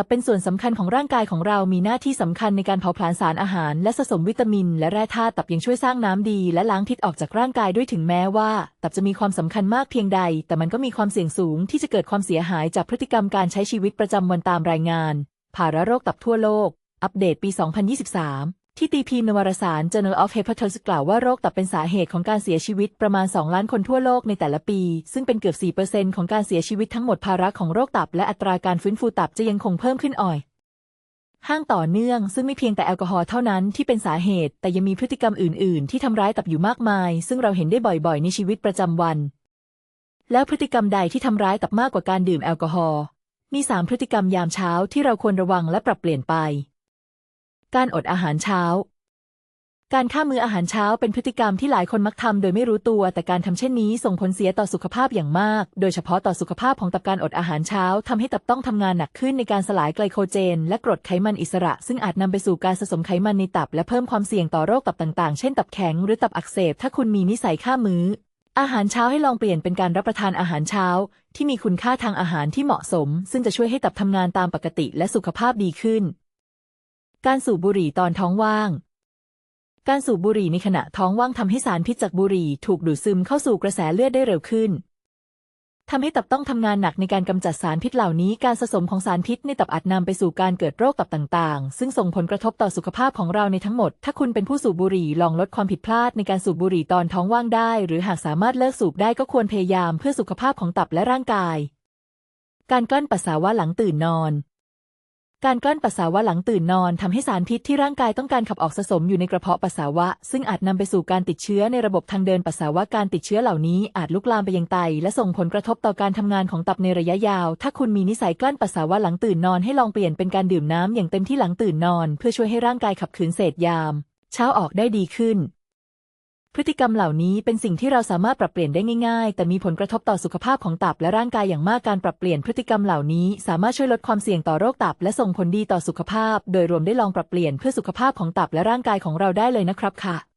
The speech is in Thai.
ตับเป็นส่วนสำคัญของร่างกายของเรามีหน้าที่สำคัญในการเผาผลาญสารอาหาร และสะสมวิตามิน และแร่ธาตุตับยังช่วยสร้างน้ำดี และล้างพิษออกจากร่างกายด้วยถึงแม้ว่า ตับจะมีความสำคัญมากเพียงใด แต่มันก็มีความเสี่ยงสูงที่จะเกิดความเสียหายจากพฤติกรรมการใช้ชีวิตประจำวันตามรายงาน ภาระโรคตับทั่วโลก อัปเดตปี 2023 ที่ตีพิมพ์นวารสาร Journal of Hepatology กล่าวว่าโรคตับเป็นสาเหตุของการเสียชีวิตประมาณ 2 ล้านคนทั่วโลกในแต่ละปี ซึ่งเป็นเกือบ 4%ของการเสียชีวิตทั้งหมดภาระของโรคตับและอัตราการฟื้นฟูตับจะยังคงเพิ่มขึ้นอ่อยห้างต่อเนื่องซึ่งไม่เพียงแต่แอลกอฮอล์เท่านั้นที่เป็นสาเหตุ แต่ยังมีพฤติกรรมอื่น ๆ ที่ทำร้ายตับอยู่มากมาย ซึ่งเราเห็นได้บ่อย ๆ ในชีวิตประจำวัน แล้วพฤติกรรมใดที่ทำร้ายตับมากกว่าการดื่มแอลกอฮอล์มีสามพฤติกรรมยามเช้าที่เราควรระวังและปรับเปลี่ยนไป การอดอาหารเช้า การข้ามมื้ออาหารเช้าเป็นพฤติกรรมที่หลายคนมักทำโดยไม่รู้ตัว แต่การทำเช่นนี้ส่งผลเสียต่อสุขภาพอย่างมาก โดยเฉพาะต่อสุขภาพของตับการอดอาหารเช้าทำให้ตับต้องทำงานหนักขึ้นในการสลายไกลโคเจน และกรดไขมันอิสระ ซึ่งอาจนำไปสู่การสะสมไขมันในตับ และเพิ่มความเสี่ยงต่อโรคตับต่างๆ เช่นตับแข็งหรือตับอักเสบ ถ้าคุณมีนิสัยข้ามมื้ออาหารเช้าให้ลองเปลี่ยนเป็นการรับประทานอาหารเช้า ที่มีคุณค่าทางอาหารที่เหมาะสม ซึ่งจะช่วยให้ตับทำงานตามปกติและสุขภาพดีขึ้น การสูบบุหรี่ตอนท้องว่าง การสูบบุหรี่ในขณะท้องว่างทำให้สารพิษจากบุหรี่ถูกดูดซึมเข้าสู่กระแสเลือดได้เร็วขึ้นทำให้ตับต้องทำงานหนักในการกำจัดสารพิษเหล่านี้ การสะสมของสารพิษในตับอาจนำไปสู่การเกิดโรคตับต่างๆ ซึ่งส่งผลกระทบต่อสุขภาพของเราในทั้งหมด ถ้าคุณเป็นผู้สูบบุหรี่ลองลดความผิดพลาดในการสูบบุหรี่ตอนท้องว่างได้ หรือหากสามารถเลิกสูบได้ก็ควรพยายามเพื่อสุขภาพของตับและร่างกาย การกลั้นปัสสาวะหลังตื่นนอน การกลั้นปัสสาวะหลังตื่นนอนทำให้สารพิษที่ร่างกายต้องการขับออกสะสมอยู่ในกระเพาะปัสสาวะ ซึ่งอาจนำไปสู่การติดเชื้อในระบบทางเดินปัสสาวะการติดเชื้อเหล่านี้อาจลุกลามไปยังไต และส่งผลกระทบต่อการทำงานของตับในระยะยาว ถ้าคุณมีนิสัยกลั้นปัสสาวะหลังตื่นนอนให้ลองเปลี่ยนเป็นการดื่มน้ำอย่างเต็มที่หลังตื่นนอน เพื่อช่วยให้ร่างกายขับขืนเศษยาม เช้าออกได้ดีขึ้น พฤติกรรมเหล่านี้เป็นสิ่งที่เราสามารถปรับเปลี่ยนได้ง่ายๆ แต่มีผลกระทบต่อสุขภาพของตับและร่างกายอย่างมากการปรับเปลี่ยนพฤติกรรมเหล่านี้ สามารถช่วยลดความเสี่ยงต่อโรคตับ และส่งผลดีต่อสุขภาพ โดยรวมได้ลองปรับเปลี่ยนเพื่อสุขภาพของตับและร่างกายของเราได้เลยนะครับค่ะ